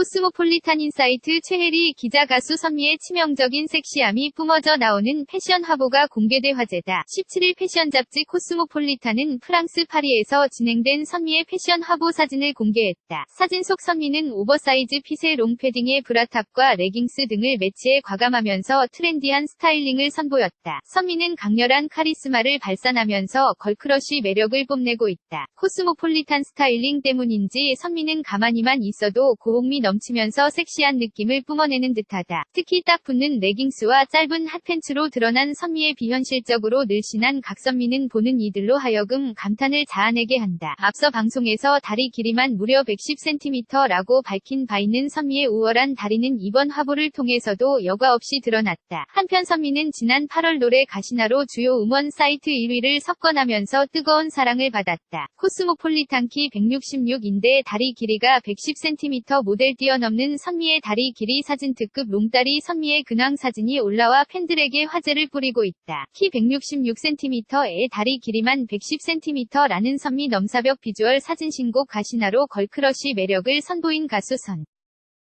코스모폴리탄 인사이트 최혜리 기자 가수 선미의 치명적인 섹시함이 뿜어져 나오는 패션 화보가 공개돼 화제다. 17일 패션 잡지 코스모폴리탄은 프랑스 파리에서 진행된 선미의 패션 화보 사진을 공개했다. 사진 속 선미는 오버사이즈 핏의 롱패딩에 브라탑과 레깅스 등을 매치해 과감하면서 트렌디한 스타일링을 선보였다. 선미는 강렬한 카리스마를 발산하면서 걸크러쉬 매력을 뽐내고 있다. 코스모폴리탄 스타일링 때문인지 선미는 가만히만 있어도 고혹미 넘 치면서 섹시한 느낌을 뿜어내는 듯하다. 특히 딱 붙는 레깅스와 짧은 핫팬츠로 드러난 선미의 비현실적으로 늘씬한 각선미는 보는 이들로 하여금 감탄을 자아내게 한다. 앞서 방송에서 다리 길이만 무려 110cm라고 밝힌 바 있는 선미의 우월한 다리는 이번 화보를 통해서도 여과 없이 드러났다. 한편 선미는 지난 8월 노래 가시나로 주요 음원 사이트 1위를 석권하면서 뜨거운 사랑을 받았다. 코스모폴리탄 키 166인데 다리 길이가 110cm 모델 뛰어넘는 선미의 다리 길이 사진 특급 롱다리 선미의 근황 사진이 올라와 팬들에게 화제를 뿌리고 있다. 키 166cm의 다리 길이만 110cm라는 선미 넘사벽 비주얼 사진 신곡 가시나로 걸크러쉬 매력을 선보인 가수 선.